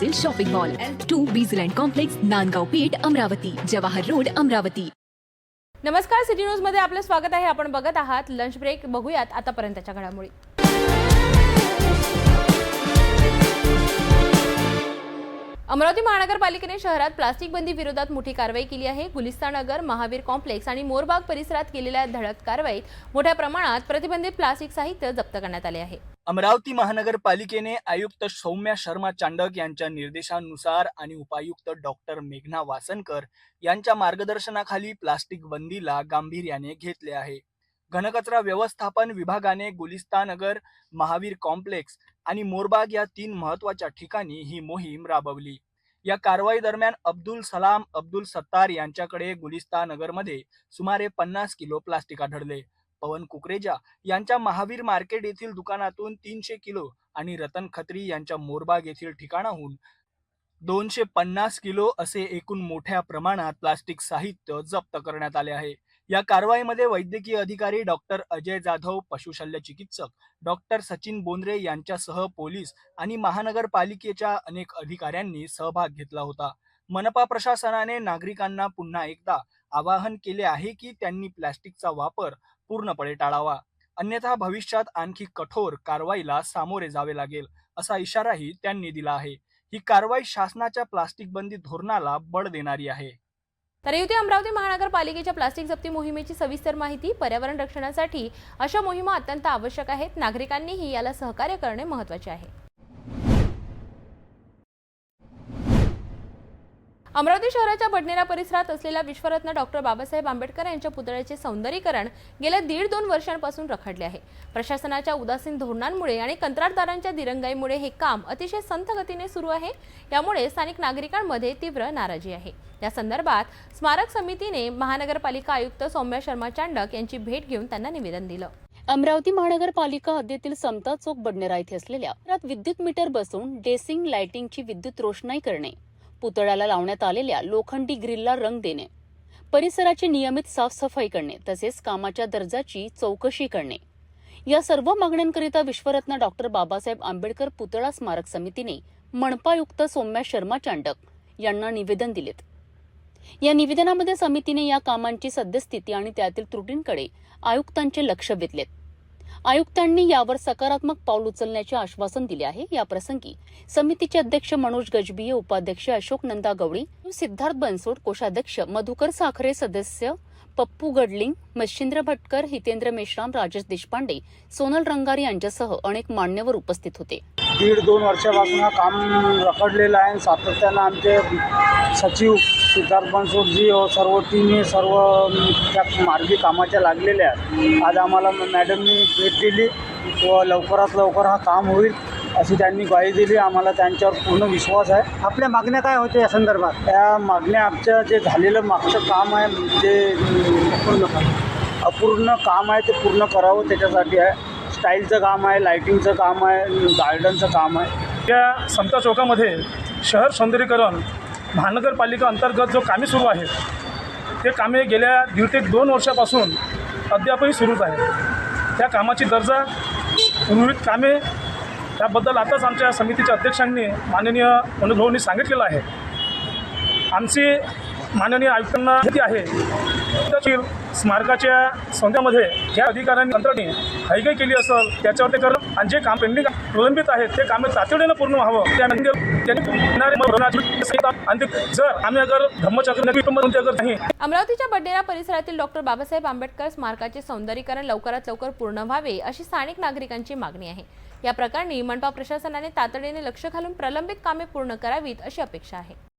Aradhana shopping mall to बीजलँड complex Nandgaon Peth Amravati Jawahar road Amravati नमस्कार city न्यूजमध्ये आपलं स्वागत आहे. आपण बघत आहात लंच ब्रेक बघूयात आतापर्यंतच्या घडामोडी. अमरावती महानगरपालिकेने शहरात प्लास्टिक बंदी विरोधात मोठी कारवाई केली आहे. गुलिस्तानगर महावीर कॉम्प्लेक्स आणि मोरबाग परिसरात केलेल्या धडक कारवाईत मोठ्या प्रमाणात प्रतिबंधित प्लास्टिक साहित्य जप्त करण्यात आले आहे. अमरावती महानगरपालिकेने आयुक्त सौम्या शर्मा चांडक यांच्या निर्देशानुसार आणि उपायुक्त डॉक्टर मेघना वासनकर यांच्या मार्गदर्शनाखाली प्लास्टिक बंदीला गांभीर्याने घेतले आहे. घनकचरा व्यवस्थापन विभागाने गुलिस्तानगर महावीर कॉम्प्लेक्स आणि मोरबाग या तीन महत्त्वाच्या ठिकाणी ही मोहीम राबवली. या कारवाई दरम्यान अब्दुल सलाम अब्दुल सत्तार यांच्याकडे गुलिस्तानगरमध्ये सुमारे पन्नास किलो प्लास्टिक आढळले. पवन कुकरेजा यांच्या महावीर मार्केट येथील दुकानातून तीनशे किलो आणि रतन खत्री यांच्या मोरबाग येथील ठिकाणाहून दोनशे पन्नास किलो असे एकूण मोठ्या प्रमाणात प्लास्टिक साहित्य जप्त करण्यात आले आहे. या कारवाईमध्ये वैद्यकीय अधिकारी डॉक्टर अजय जाधव पशुशल्य चिकित्सक डॉक्टर सचिन बोंद्रे यांच्यासह पोलीस आणि महानगरपालिकेच्या अनेक अधिकाऱ्यांनी सहभाग घेतला होता. मनपा प्रशासनाने नागरिकांना पुन्हा एकदा आवाहन केले आहे की त्यांनी प्लॅस्टिकचा वापर पूर्णपणे टाळावा. अन्यथा भविष्यात आणखी कठोर कारवाईला सामोरे जावे लागेल असा इशाराही त्यांनी दिला आहे. ही कारवाई शासनाच्या प्लास्टिक बंदी धोरणाला बळ देणारी आहे. तर येथे अमरावती महानगरपालिकेच्या प्लास्टिक जप्ती मोहिमेची सविस्तर माहिती पर्यावरण रक्षणासाठी अशा मोहिमा अत्यंत आवश्यक आहेत. नागरिकांनीही याला सहकार्य करणे महत्त्वाचे आहे. अमरावती शहराच्या बडनेरा परिसरात असलेल्या विश्वरत्न डॉक्टर बाबासाहेब आंबेडकर यांच्या पुतळ्याचे सौंदर्यीकरण गेल्या दीड दोन वर्षांपासून रखडले आहे. प्रशासनाच्या उदासीन धोरणांमुळे आणि कंत्राटदारांच्या दिरंगाईमुळे हे काम अतिशय संथ गतीने सुरू आहे. यामुळे स्थानिक नागरिकांमध्ये तीव्र नाराजी आहे. या संदर्भात स्मारक समितीने महानगरपालिका आयुक्त सौम्या शर्मा चांडक यांची भेट घेऊन त्यांना निवेदन दिलं. अमरावती महानगरपालिका हद्दीतील समता चौक बडनेरा येथे असलेल्या विद्युत मीटर बसवून डेसिंग लाइटिंगची विद्युत रोषणाई करणे पुतळ्याला लावण्यात आलेल्या लोखंडी ग्रिलला रंग देणे परिसराची नियमित साफसफाई करणे तसेच कामाच्या दर्जाची चौकशी करणे. या सर्व मागण्यांकरिता विश्वरत्न डॉक्टर बाबासाहेब आंबेडकर पुतळा स्मारक समितीने मनपायुक्त सौम्या शर्मा चांडक यांना निवेदन दिलेत. या निवेदनामध्ये समितीने या कामांची सद्यस्थिती आणि त्यातील त्रुटींकडे आयुक्तांचे लक्ष वेधलेत. आयुक्तांनी यावर सकारात्मक पाऊल उचलण्याचे आश्वासन दिले आहे. याप्रसंगी समितीचे अध्यक्ष मनोज गजबिये उपाध्यक्ष अशोक नंदा गवळी सिद्धार्थ बनसोड कोषाध्यक्ष मधुकर साखरे सदस्य पप्पू गडलिंग मच्छिंद्र भटकर हितेंद्र मेश्राम राजेश देशपांडे सोनल रंगारी यांच्यासह अनेक मान्यवर उपस्थित होते. दीड दोन वर्षापासून हा काम रखडलेलं आहे. सातत्यानं आमचे सचिव सिद्धार्थ बनसोडजी व सर्व टीम सर्व त्या मार्गी कामाच्या लागलेल्या आहेत. आज आम्हाला मॅडमनी भेट दिली व लवकरात लवकर हा काम होईल अशी त्यांनी ग्वाही दिली. आम्हाला त्यांच्यावर पूर्ण विश्वास आहे. आपल्या मागण्या काय होत्या या संदर्भात? त्या मागण्या आमच्या जे झालेलं मागचं काम आहे जे अपूर्ण अपूर्ण काम आहे ते पूर्ण करावं त्याच्यासाठी आहे. स्टाईलचं काम आहे लाईटिंगचं काम आहे गार्डनचं काम आहे. त्या संत चौकामध्ये शहर सौंदर्यीकरण महानगरपालिका अंतर्गत जो कामे सुरू आहेत ते कामे गेल्या दीड ते दोन वर्षापासून अद्यापही सुरूच आहे त्या कामाची दर्जा उर्वरित कामे त्याबद्दल आताच आमच्या समितीच्या अध्यक्षांनी माननीय मनोज सांगितलेलं आहे. आमची माननीय आयुक्तांना माहिती आहे. स्मारकाच्या सौंदर्यामध्ये ज्या अधिकाऱ्यांनी कंत्राटी हायगाई केली असेल त्याच्यावर ते करणं आणि जे काम पेंडिंग प्रलंबित आहेत ते कामे तातडीनं पूर्ण व्हावं. त्यानंतर जर आम्ही अगर धम्मचक्र नाही. अमरावतीच्या बडनेरा परिसरातील डॉक्टर बाबासाहेब आंबेडकर स्मारकाचे सौंदर्यीकरण लवकरात लवकर पूर्ण व्हावे अशी स्थानिक नागरिकांची मागणी आहे. या प्रकरणी मनपा प्रशासनाने तातडीने लक्ष घालून प्रलंबित कामे पूर्ण करावीत अशी अपेक्षा आहे.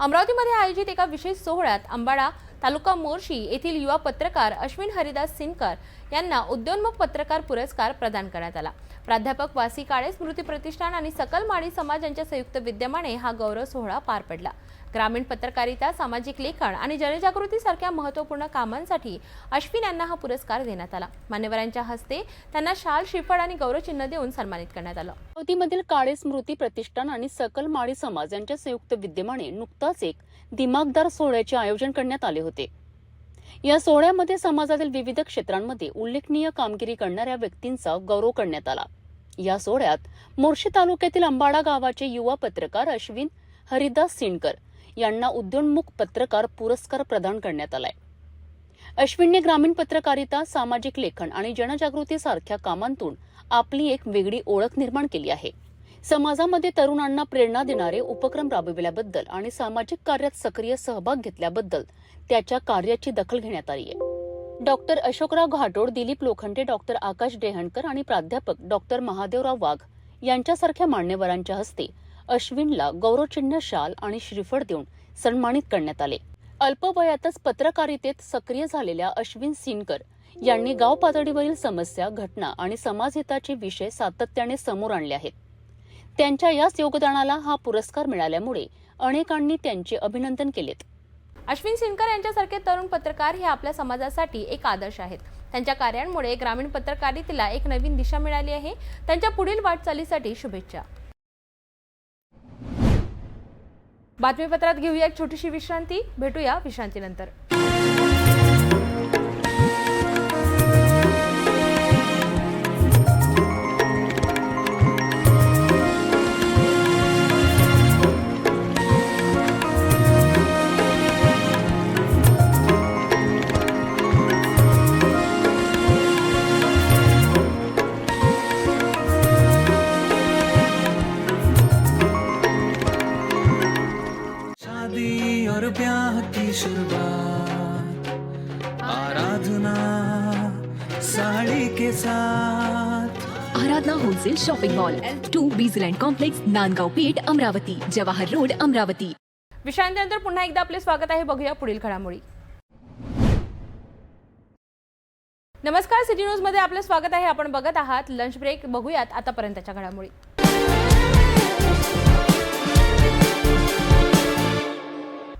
अमरावतीमध्ये आयोजित एका विशेष सोहळ्यात अंबाडा तालुका मोर्शी येथील युवा पत्रकार अश्विन हरिदास सिनकर यांना उद्योन्मुख पत्रकार पुरस्कार प्रदान करण्यात आला. प्राध्यापक वासी काळे स्मृती प्रतिष्ठान आणि सकल माळी समाज यांच्या संयुक्त विद्यमाने हा गौरव सोहळा पार पडला. ग्रामीण पत्रकारिता सामाजिक लेखन आणि जनजागृती सारख्या महत्त्वपूर्ण कामांसाठी अश्विन यांना हा पुरस्कार देण्यात आला. मान्यवरांच्या हस्ते त्यांना शाल श्रीफळ आणि गौरवचिन्ह देऊन सन्मानित करण्यात आलं. अमरावतीमधील काळे स्मृती प्रतिष्ठान आणि सकल माळी समाज यांच्या संयुक्त विद्यमाने नुकताच एक दिमागदार सोहळ्याचे आयोजन करण्यात आले होते. या सोहळ्यामध्ये समाजातील विविध क्षेत्रांमध्ये उल्लेखनीय कामगिरी करणाऱ्या व्यक्तींचा गौरव करण्यात आला. या सोहळ्यात मोर्शी तालुक्यातील अंबाडा गावाचे युवा पत्रकार अश्विन हरिदास सिंडकर यांना उद्योन्मुख पत्रकार पुरस्कार प्रदान करण्यात आलाय. अश्विनने ग्रामीण पत्रकारिता सामाजिक लेखन आणि जनजागृती सारख्या कामांतून आपली एक वेगळी ओळख निर्माण केली आहे. समाजामध्ये तरुणांना प्रेरणा देणारे उपक्रम राबविल्याबद्दल आणि सामाजिक कार्यात सक्रिय सहभाग घेतल्याबद्दल त्याच्या कार्याची दखल घेण्यात आली आहे डॉक्टर अशोकराव घाटोड दिलीप लोखंडे डॉक्टर आकाश डेहणकर आणि प्राध्यापक डॉक्टर महादेवराव वाघ यांच्यासारख्या मान्यवरांच्या हस्ते अश्विनला गौरवचिन्ह शाल आणि श्रीफळ देऊन सन्मानित करण्यात आले. अल्पवयातच पत्रकारितेत सक्रिय झालेल्या अश्विन सिनकर यांनी गाव पातळीवरील समस्या घटना आणि समाजहिताचे विषय सातत्याने समोर आणले आहेत. त्यांच्या याच योगदानाला हा पुरस्कार मिळाल्यामुळे अनेकांनी त्यांचे अभिनंदन केलेत. अश्विन सिनकर यांच्यासारखे तरुण पत्रकार हे आपल्या समाजासाठी एक आदर्श आहेत. त्यांच्या कार्यांमुळे ग्रामीण पत्रकारितेला एक नवीन दिशा मिळाली आहे. त्यांच्या पुढील वाटचालीसाठी शुभेच्छा. बातमीपत्रात घेऊया एक छोटीशी विश्रांती. भेटूया विश्रांतीनंतर. Shopping mall to बीजलँड complex Nandgaon Peth Amravati Jawahar road Amravati विषयांतर पुन्हा एकदा आपले स्वागत आहे. बघूया पुढील घडामोडी. नमस्कार सिटी न्यूजमध्ये आपले स्वागत आहे. आपण बघत आहात लंच ब्रेक बघूयात आतापर्यंतच्या घडामोडी.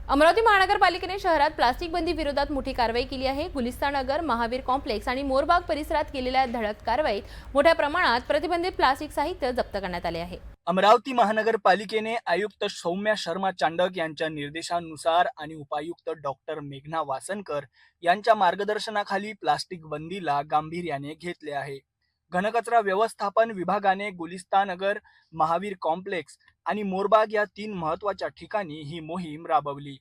अमरावती महानगरपालिकेने शहरात प्लास्टिक बंदी विरोधात मोठी कारवाई केली आहे. गुलिस्ता नगर महावीर कॉम्प्लेक्स आणि मोरबाग परिसरात केलेल्या धडक कारवाईत मोठ्या प्रमाणात प्रतिबंधित प्लास्टिक साहित्य जप्त करण्यात आले आहे. अमरावती महानगरपालिकेने आयुक्त सौम्या शर्मा चांडक यांच्या निर्देशानुसार आणि उपायुक्त डॉक्टर मेघना वासनकर यांच्या मार्गदर्शनाखाली प्लास्टिक बंदीला गांभीर्याने घेतले आहे. घनकचरा व्यवस्थापन विभागाने गुलिस्तानगर महावीर कॉम्प्लेक्स आणि मोरबाग या तीन महत्त्वाच्या ठिकाणी ही मोहीम राबवली.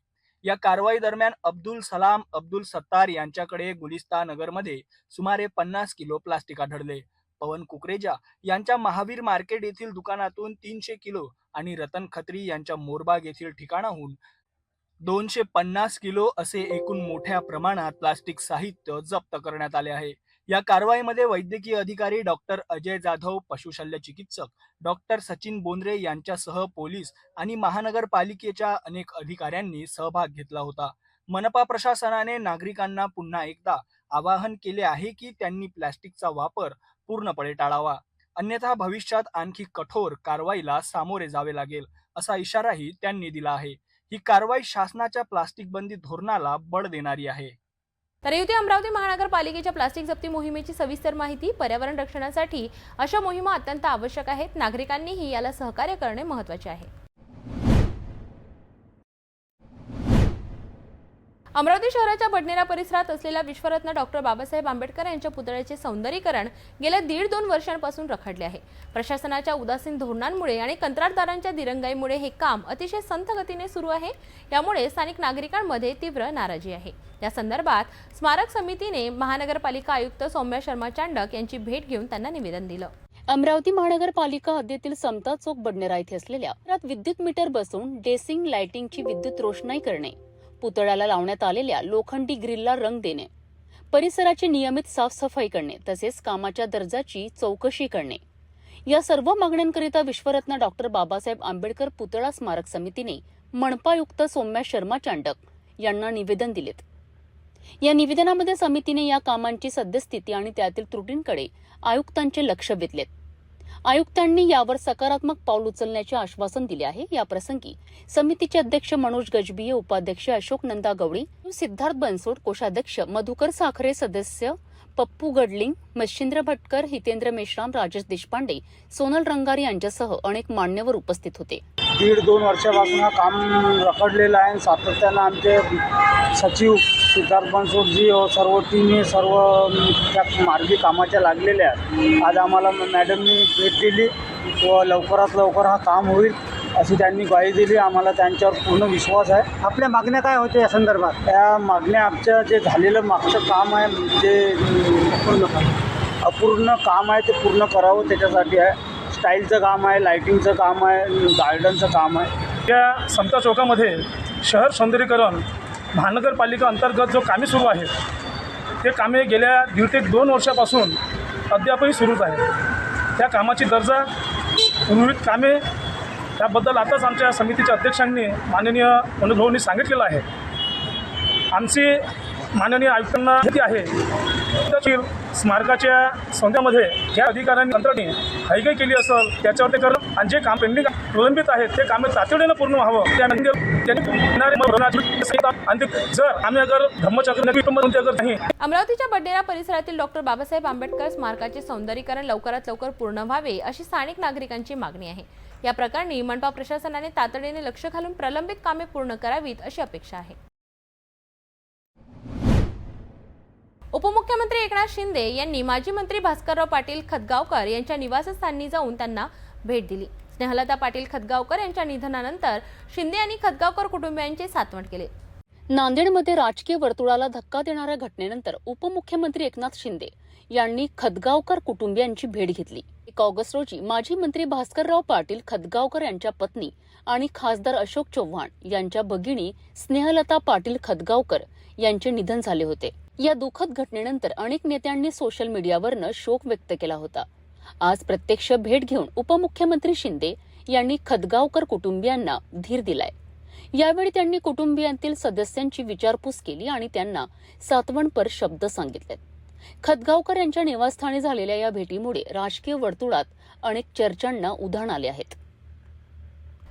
या कारवाई दरम्यान अब्दुल सलाम अब्दुल सत्तार यांच्याकडे गुलिस्तानगरमध्ये सुमारे पन्नास किलो प्लास्टिक आढळले. पवन कुकरेजा यांच्या महावीर मार्केट येथील दुकानातून तीनशे किलो आणि रतन खत्री यांच्या मोरबाग येथील ठिकाणाहून दोनशे पन्नास किलो असे एकूण मोठ्या प्रमाणात प्लास्टिक साहित्य जप्त करण्यात आले आहे. या कारवाईमध्ये वैद्यकीय अधिकारी डॉक्टर अजय जाधव पशुशल्य चिकित्सक डॉक्टर सचिन बोंद्रे यांच्यासह पोलीस आणि महानगरपालिकेच्या अनेक अधिकाऱ्यांनी सहभाग घेतला होता. मनपा प्रशासनाने नागरिकांना पुन्हा एकदा आवाहन केले आहे की त्यांनी प्लॅस्टिकचा वापर पूर्णपणे टाळावा. अन्यथा भविष्यात आणखी कठोर कारवाईला सामोरे जावे लागेल असा इशाराही त्यांनी दिला आहे. ही कारवाई शासनाच्या प्लास्टिक बंदी धोरणाला बळ देणारी आहे. तर येथे अमरावती महानगरपालिकेच्या प्लास्टिक जप्ती मोहिमेची सविस्तर माहिती पर्यावरण रक्षणासाठी अशा मोहिमा अत्यंत आवश्यक आहेत. नागरिकांनीही याला सहकार्य करणे महत्त्वाचे आहे. अमरावती शहराच्या बडनेरा परिसरात असलेल्या विश्वरत्न डॉक्टर बाबासाहेब आंबेडकर यांच्या पुतळ्याचे सौंदर्यीकरण गेल्या दीड दोन वर्षांपासून रखडले आहे. प्रशासनाच्या उदासीन धोरणांमुळे आणि कंत्राटदारांच्या दिरंगाईमुळे हे काम अतिशय संथ गतीने सुरू आहे. यामुळे स्थानिक नागरिकांमध्ये तीव्र नाराजी आहे. या संदर्भात स्मारक समितीने महानगरपालिका आयुक्त सौम्या शर्मा चांडक यांची भेट घेऊन त्यांना निवेदन दिलं. अमरावती महानगरपालिका हद्दीतील समता चौक बडनेरा येथे असलेल्या विद्युत मीटर बसवून डेसिंग लाइटिंगची विद्युत रोषणाई करणे. पुतळ्याला लावण्यात आलेल्या लोखंडी ग्रिलला रंग देणे परिसराची नियमित साफसफाई करणे तसेच कामाच्या दर्जाची चौकशी करणे. या सर्व मागण्यांकरिता विश्वरत्न डॉक्टर बाबासाहेब आंबेडकर पुतळा स्मारक समितीने मनपायुक्त सौम्या शर्मा चांडक यांना निवेदन दिलेत. या निवेदनामध्ये समितीने या कामांची सद्यस्थिती आणि त्यातील त्रुटींकडे आयुक्तांचे लक्ष वेधलेत. आयुक्तांनी यावर सकारात्मक पाऊल उचलण्याचे आश्वासन दिले आहे. याप्रसंगी समितीचे अध्यक्ष मनोज गजबिये उपाध्यक्ष अशोक नंदा गवळी सिद्धार्थ बनसोड कोषाध्यक्ष मधुकर साखरे सदस्य पप्पू गडलिंग मच्छिंद्र भटकर हितेंद्र मेश्राम राजेश देशपांडे सोनल रंगारी यांच्यासह अनेक मान्यवर उपस्थित होते. दीड दोन वर्षापासून हा काम रखडलेलं आहे. सातत्यानं आमचे सचिव सिद्धार्थ बनसोडजी व हो, सर्व टीमी सर्व त्या मार्गी कामाच्या लागलेल्या आहेत. आज आम्हाला मॅडमनी भेट दिली व लवकरात लवकर हा काम होईल. अशी त्यांनी ग्वाही दिली. आम्हाला त्यांच्यावर पूर्ण विश्वास आहे. आपल्या मागण्या काय होत्या या संदर्भात? त्या मागण्या आमच्या जे झालेलं मागचं काम आहे जे अपूर्ण अपूर्ण काम आहे ते पूर्ण करावं त्याच्यासाठी आहे. स्टाईलचं काम आहे लाईटिंगचं काम आहे गार्डनचं काम आहे. या समता चौकामध्ये शहर सौंदर्यीकरण महानगरपालिका अंतर्गत जो कामे सुरू आहे ते कामे गेल्या दीड ते दोन वर्षापासून अद्यापही सुरूच आहे त्या कामाची दर्जा उर्वरित कामे त्याबद्दल आताच आमच्या समितीच्या अध्यक्षांनी माननीय अनुभवांनी सांगितलेलं आहे. आमची माननीय आयुक्तांना माहिती आहे त्यातील स्मारकाच्या संध्यामध्ये ज्या अधिकाऱ्यांनी तंत्राने काही केली असेल त्याच्यावर ते करणं आणि जे काम पेंडिंग प्रलंबित आहेत ते कामे तातडीनं पूर्ण व्हावं. त्यानंतर त्यांनी आणि जर आम्ही अगर धम्मचक्र नाही. अमरावतीच्या बडनेरा परिसरातील डॉक्टर बाबासाहेब आंबेडकर स्मारकाचे सौंदर्यीकरण लवकरात लवकर पूर्ण व्हावे अशी स्थानिक नागरिकांची मागणी आहे. या प्रकरणी मनपा प्रशासनाने तातडीने लक्ष घालून प्रलंबित कामे पूर्ण करावीत अशी अपेक्षा आहे. उपमुख्यमंत्री एकनाथ शिंदे यांनी माजी मंत्री भास्करराव पाटील खतगावकर यांच्या निवासस्थानी जाऊन त्यांना भेट दिली. स्नेहलता पाटील खतगावकर यांच्या निधनानंतर शिंदे यांनी खतगावकर कुटुंबियांचे सातवण केले. नांदेडमध्ये राजकीय वर्तुळाला धक्का देणाऱ्या घटनेनंतर उपमुख्यमंत्री एकनाथ शिंदे यांनी खतगावकर कुटुंबियांची भेट घेतली. एक ऑगस्ट रोजी माजी मंत्री भास्करराव पाटील खतगावकर यांच्या पत्नी आणि खासदार अशोक चव्हाण यांच्या भगिनी स्नेहलता पाटील खतगावकर यांचे निधन झाले होते. या दुःखद घटनेनंतर अनेक नेत्यांनी सोशल मीडियावरनं शोक व्यक्त केला होता. आज प्रत्यक्ष भेट घेऊन उपमुख्यमंत्री शिंदे यांनी खतगावकर कुटुंबियांना धीर दिलाय. यावेळी त्यांनी कुटुंबियांतील सदस्यांची विचारपूस केली आणि त्यांना सातवणपर शब्द सांगितलेत. खतगावकर यांच्या निवासस्थानी झालेल्या या भेटीमुळे राजकीय वर्तुळात अनेक चर्चांना उधाण आले आहेत.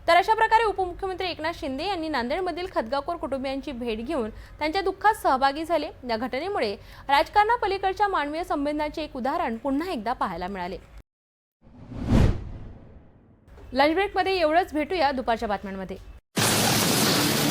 तर अशा प्रकारे उपमुख्यमंत्री एकनाथ शिंदे यांनी नांदेडमधील खतगावकर कुटुंबियांची भेट घेऊन त्यांच्या दुःखात सहभागी झाले. या घटनेमुळे राजकारणापलीकडच्या मानवीय संवेदनाचे एक उदाहरण पुन्हा एकदा पाहायला मिळाले. लंच ब्रेकमध्ये एवढंच. भेटूया दुपारच्या बातम्यांमध्ये.